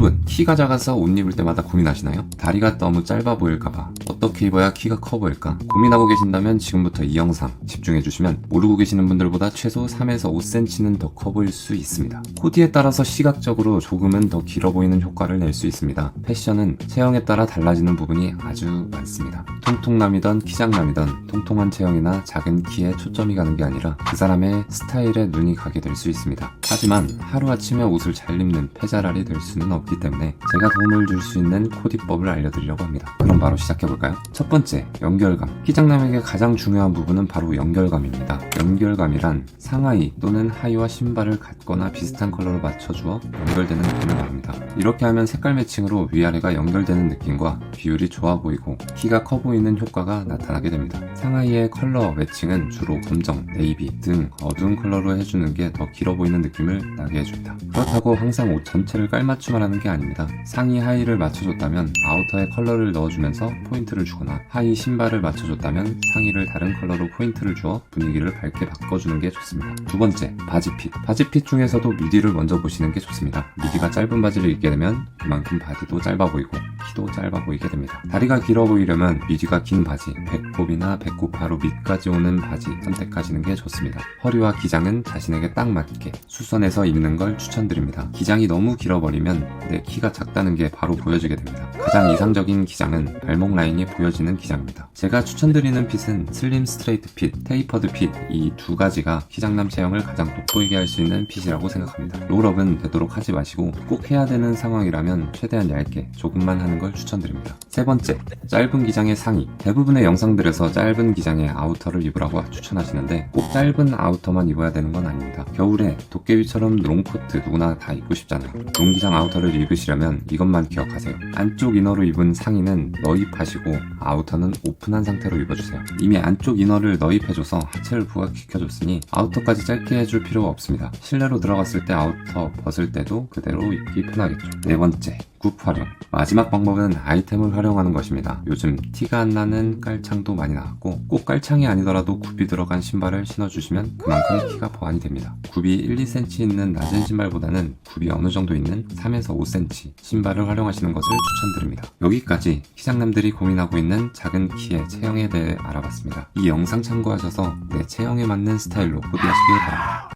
여러분 키가 작아서 옷 입을 때마다 고민하시나요? 다리가 너무 짧아 보일까봐. 어떻게 입어야 키가 커 보일까? 고민하고 계신다면 지금부터 이 영상 집중해 주시면 모르고 계시는 분들보다 최소 3에서 5cm는 더 커 보일 수 있습니다. 코디에 따라서 시각적으로 조금은 더 길어 보이는 효과를 낼 수 있습니다. 패션은 체형에 따라 달라지는 부분이 아주 많습니다. 통통남이던 키장남이던 통통한 체형이나 작은 키에 초점이 가는 게 아니라 그 사람의 스타일에 눈이 가게 될 수 있습니다. 하지만 하루아침에 옷을 잘 입는 패자랄이 될 수는 없기 때문에 제가 도움을 줄 수 있는 코디법을 알려드리려고 합니다. 그럼 바로 시작해볼까요? 첫 번째, 연결감. 키장남에게 가장 중요한 부분은 바로 연결감입니다. 연결감이란 상하이 또는 하의와 신발을 같거나 비슷한 컬러로 맞춰주어 연결되는 느낌을 말합니다. 이렇게 하면 색깔 매칭으로 위아래가 연결되는 느낌과 비율이 좋아 보이고 키가 커 보이는 효과가 나타나게 됩니다. 상하이의 컬러 매칭은 주로 검정, 네이비 등 어두운 컬러로 해주는 게 더 길어 보이는 느낌을 나게 해줍니다. 그렇다고 항상 옷 전체를 깔맞춤하라는 게 아닙니다. 상의 하의를 맞춰줬다면 아우터에 컬러를 넣어주면서 포인트를 주거나 하의 신발을 맞춰줬다면 상의를 다른 컬러로 포인트를 주어 분위기를 밝게 바꿔주는 게 좋습니다. 두 번째, 바지핏. 바지핏 중에서도 미디를 먼저 보시는 게 좋습니다. 미디가 짧은 바지를 입게 되면 그만큼 바디도 짧아 보이고 키도 짧아 보이게 됩니다. 다리가 길어 보이려면 미디가 긴 바지, 배꼽이나 배꼽 바로 밑까지 오는 바지 선택하시는 게 좋습니다. 허리와 기장은 자신에게 딱 맞게 수선해서 입는 걸 추천드립니다. 기장이 너무 길어버리면 내 키가 작다는 게 바로 보여지게 됩니다. 가장 이상적인 기장은 발목 라인이 보여지는 기장입니다. 제가 추천드리는 핏은 슬림 스트레이트 핏, 테이퍼드 핏 이 두 가지가 키장남 체형을 가장 돋보이게 할 수 있는 핏이라고 생각합니다. 롤업은 되도록 하지 마시고 꼭 해야 되는 상황이라면 최대한 얇게 조금만 하는 걸 추천드립니다. 세 번째, 짧은 기장의 상의. 대부분의 영상들에서 짧은 기장의 아우터를 입으라고 추천하시는데 꼭 짧은 아우터만 입어야 되는 건 아닙니다. 겨울에 도깨비처럼 롱코트 누구나 다 입고 싶잖아요. 롱기장 아우터를 입으시려면 이것만 기억하세요. 안쪽 이너로 입은 상의는 너입하시고 아우터는 오픈한 상태로 입어주세요. 이미 안쪽 이너를 너입해줘서 하체를 부각시켜줬으니 아우터까지 짧게 해줄 필요가 없습니다. 실내로 들어갔을 때 아우터 벗을 때도 그대로 입기 편하겠죠. 네 번째, 굽 활용. 마지막 방법은 아이템을 활용하는 것입니다. 요즘 티가 안 나는 깔창도 많이 나왔고 꼭 깔창이 아니더라도 굽이 들어간 신발을 신어주시면 그만큼 키가 보완이 됩니다. 굽이 1, 2cm 있는 낮은 신발보다는 굽이 어느 정도 있는 3에서 5cm 신발을 활용하시는 것을 추천드립니다. 여기까지 키장남들이 고민하고 있는 작은 키의 체형에 대해 알아봤습니다. 이 영상 참고하셔서 내 체형에 맞는 스타일로 코디하시길 바랍니다.